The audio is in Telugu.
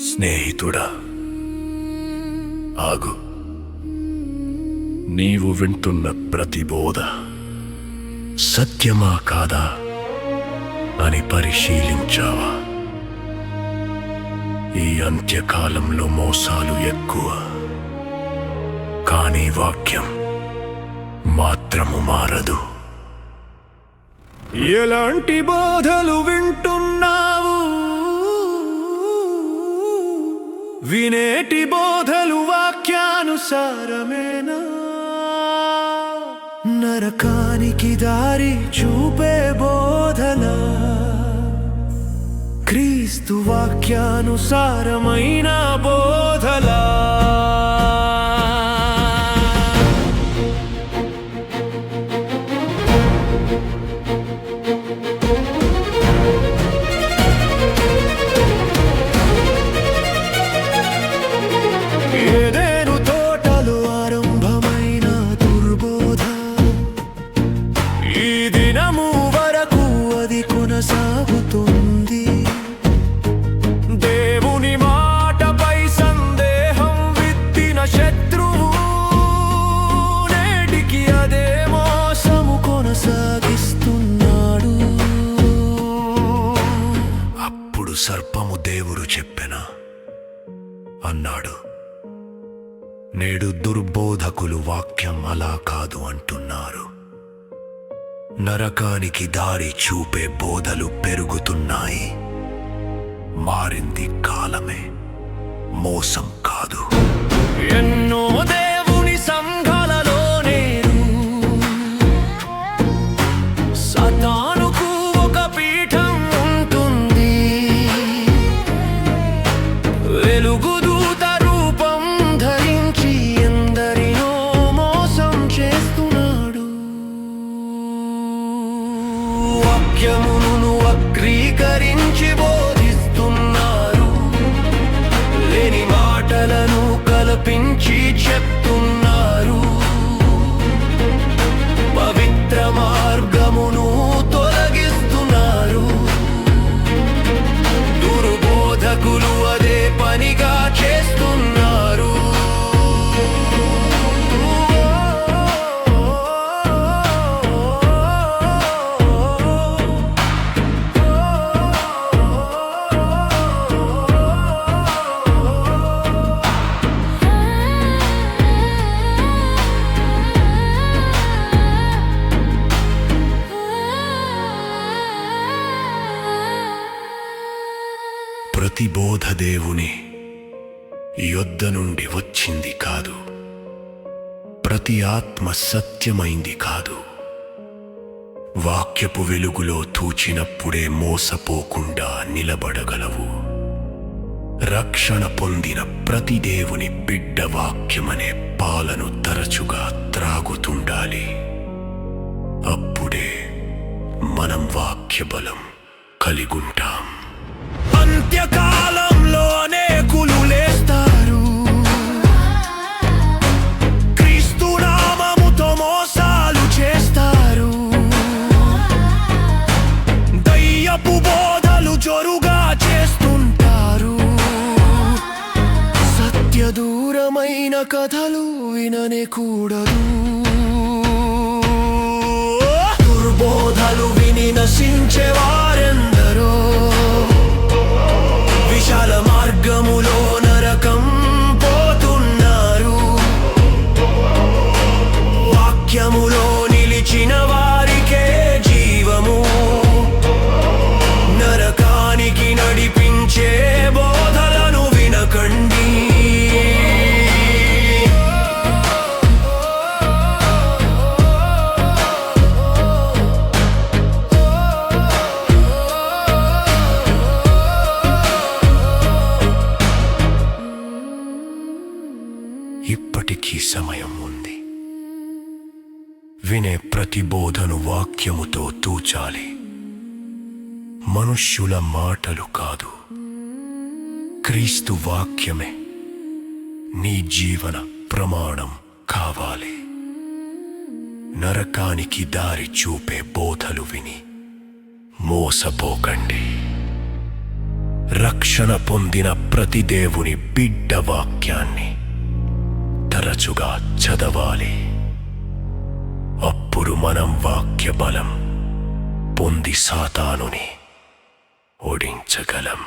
స్నేహితుడా? ఆగు. నీవు వింటున్న ప్రతిబోధ సత్యమా కాదా అని పరిశీలించావా? ఈ అంత్యకాలంలో మోసాలు ఎక్కువ. కానీ వాక్యం మాత్రము మారదు. ఎలాంటి బాధలు వింటున్న వినేటి బోధలు వాక్యానుసారమేనా? నరకానికి దారి చూపే బోధలా క్రీస్తు వాక్యానుసారమైన బోధలా? అన్నాడు. నేడు దుర్బోధకులు వాక్యం అలా కాదు అంటున్నారు. నరకానికి దారి చూపే బోధలు పెరుగుతున్నాయి. మారింది కాలమే. మోసం కాదు. ప్రతిబోధ దేవుని యొద్ద నుండి వచ్చింది కాదు. ప్రతి ఆత్మ సత్యమైంది కాదు. వాక్యపు వెలుగులో తూచినప్పుడే మోసపోకుండా నిలబడగలవు. రక్షణ పొందిన ప్రతి దేవుని బిడ్డ వాక్యమనే పాలను తరచుగా త్రాగుతుండాలి. అప్పుడే మనం వాక్య బలం కలిగుంటాం. అంత్యకాలంలో అనేకులు లేస్తారు క్రీస్తు నామముతో మోసాలు చేస్తారు. దయ్యపు బోధలు జోరుగా చేస్తుంటారు. సత్య దూరమైన కథలు విననే కూడదు. దుర్బోధలు విని నశించే సమయం ఉంది. వినే ప్రతి బోధను వాక్యముతో తూచాలి. మనుష్యుల మాటలు కాదు. క్రీస్తు వాక్యమే. నీ జీవన ప్రమాణం కావాలి. నరకానికి దారి చూపే బోధలు విని మోసపోకండి. రక్షణ పొందిన ప్రతి దేవుని బిడ్డ వాక్యాన్ని తరచుగా చదవాలి. అప్పుడు మనం వాక్య బలం పొంది సాతానుని ఓడించగలం.